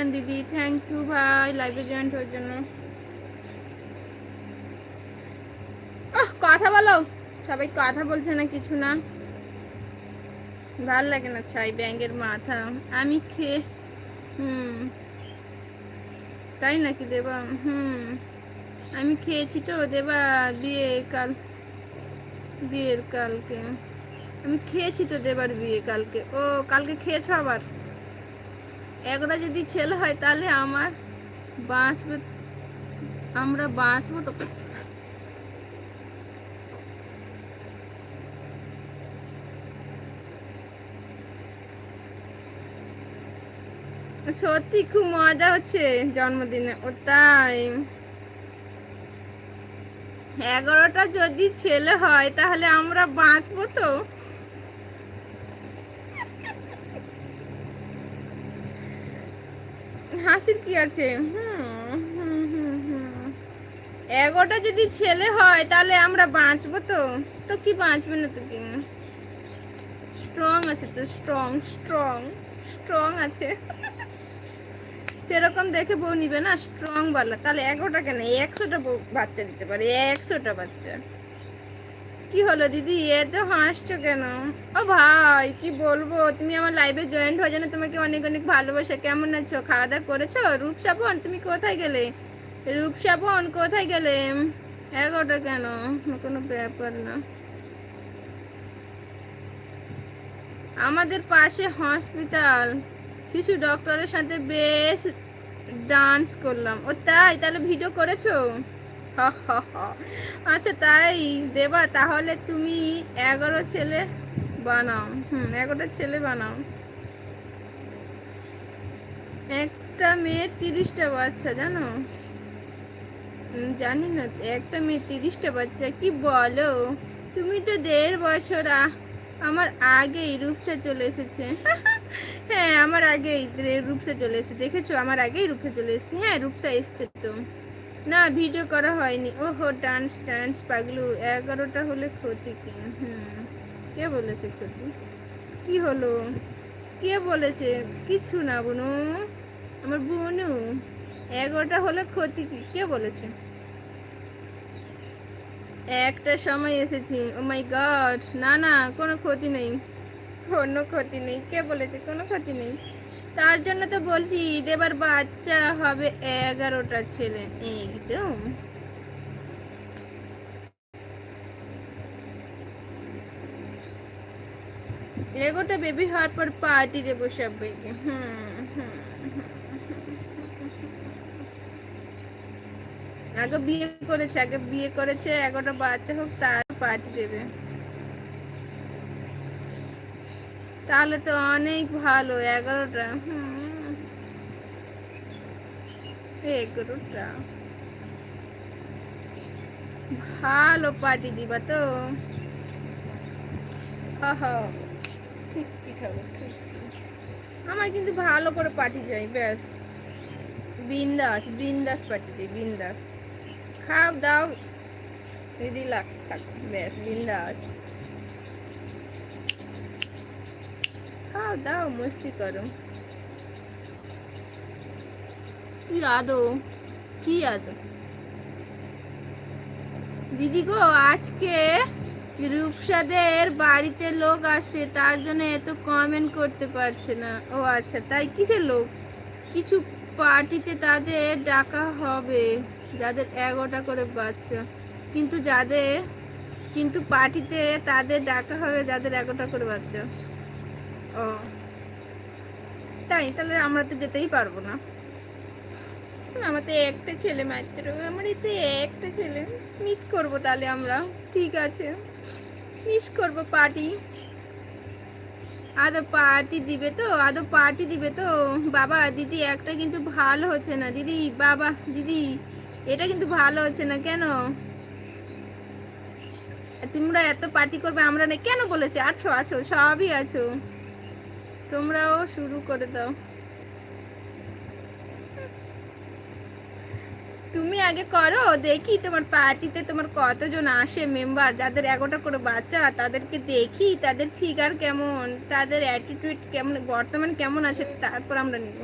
সুলতান দিদি। Thank you ভাই লাইভে জয়েন্ট হওয়ার জন্য। কথা বলো। সবাই কথা বলছে না, কিছু না। ভালো লাগে না চাই ব্যাঙের মাথা। আমি খেয়ে, হুম। তাই নাকি দেবা? হুম। আমি খেয়েছি তো, দেবা, বিয়ে কাল, বিয়ের কালকে। আমি খেয়েছি তো দেবার বিয়ে কালকে। ও, কালকে খেয়েছো আবার? এগোটা যদি ছেলে হয় তাহলে আমার বাঁচবে, আমরা বাঁচবো তো সত্যি খুব মজা হচ্ছে জন্মদিনে, ও তাই। এগারোটা যদি ছেলে হয় তাহলে আমরা বাঁচবো তো? হাসির কি আছে। এগারোটা যদি ছেলে হয়, তাহলে আমরা বাঁচবো তো। তো কি বাঁচবে না তো কি স্ট্রং আছে তো স্ট্রং স্ট্রং স্ট্রং আছে। সেরকম দেখে বউ নিবে না স্ট্রং বালা। তাহলে এগারোটা কেন? একশোটা বাচ্চা দিতে পারে, একশোটা বাচ্চা। কি হলো দিদি? এত হাসছো কেন? ও ভাই, কি বলব? তুমি আমার লাইভে জয়েন্ট হয়ে জানো তোমাকে অনেক অনেক ভালোবাসা। কেমন আছো? খাওয়া দাওয়া করেছ? রূপসাবন তুমি কোথায় গেলে? রূপসাবন কোথায় গেলে? এগারোটা কেন? কোনো ব্যাপার না। আমাদের পাশে হসপিটাল শিশু ডক্টরের সাথে বেশ ডান্স করলাম। ও তাই, তাহলে ভিডিও করেছ। আচ্ছা তাই দেবা, তাহলে তুমি এগারো ছেলে বানাও। হুম, এগারোটা ছেলে বানাও। একটা মেয়ে তিরিশটা বাচ্চা, জানো? জানি না, একটা মেয়ে তিরিশটা বাচ্চা, কি বলো? তুমি তো দেড় বছর আমার আগেই রূপসা চলে এসেছে। হ্যাঁ আমার আগেই রূপসা চলে এসেছে। দেখেছ? আমার আগেই রূপসা চলে এসেছে। হ্যাঁ রূপসা এসছে তো। না ভিডিও করা হয়নি। ওহো ডান্স ডান্স পাগলু, এগারোটা হলে ক্ষতি কি? হুম, কে বলেছে ক্ষতি? কি হলো? কে বলেছে? কিছু না, বোনু। আমার বুনু, এগারোটা হলে ক্ষতি কি? কে বলেছে? একটা সময় এসেছি। ও মাই গড না না, কোনো ক্ষতি নেই। কোনো ক্ষতি নেই। কে বলেছে? কোনো ক্ষতি নেই। তার জন্য তো বলছি, ঈদ এবার বাচ্চা হবে এগারোটা ছেলে। একদম। এগারোটা বেবি হওয়ার পর পার্টি দেবো সবাইকে। হুম হুম আগে বিয়ে করেছে, আগে বিয়ে করেছে, এগারোটা বাচ্চা হোক তার পার্টি দেবে। তাহলে তো অনেক ভালো, এগারোটা এগারোটা। ভালো পার্টি দিবা তো। ক্রিস্পি খাব আমার কিন্তু ভালো করে পার্টি চাই ব্যাস। বিন্দাস বিন্দাস পার্টি চাই বিন্দাস। খাও, দাও। রিল্যাক্স থাকো, ব্যাস, বিন্দাস। খাও দাও, মস্তি করো। কি আদো? কি আদো? দিদি গো, আজকে রূপসাদের বাড়িতে লোক আসছে তার জন্য এত কমেন্ট করতে পারছে না। ও আচ্ছা তাই কিসের লোক? কিছু পার্টিতে তাদের ডাকা হবে, যাদের এগারোটা করে বাচ্চা। কিন্তু যাদের, কিন্তু পার্টিতে তাদের ডাকা হবে যাদের এগারোটা করে বাচ্চা। ও। তাই, তাহলে আমরা তো যেতেই পারব না। আমার তো একটা ছেলে মাত্র আমার এই তো একটা ছেলে। মিস করব তাহলে আমরা, ঠিক আছে। মিস করব পার্টি আদৌ পার্টি দিবে তো, আদৌ পার্টি দিবে তো। বাবা, দিদি, একটা কিন্তু ভালো হচ্ছে না। দিদি, বাবা, দিদি, এটা কিন্তু ভালো হচ্ছে না, কেন? তোমরা এত পার্টি করবে, আমরা না কেন বলেছে? আছো আছো, সবই আছো। তোমরাও শুরু করে দাও। তুমি আগে করো, দেখি তোমার পার্টিতে তোমার কতজন আসে মেম্বার যাদের এগারোটা করে বাচ্চা, তাদেরকে দেখি, তাদের ফিগার কেমন, তাদের অ্যাটিটিউড কেমন, বর্তমান কেমন আছে, তারপর আমরা নিব।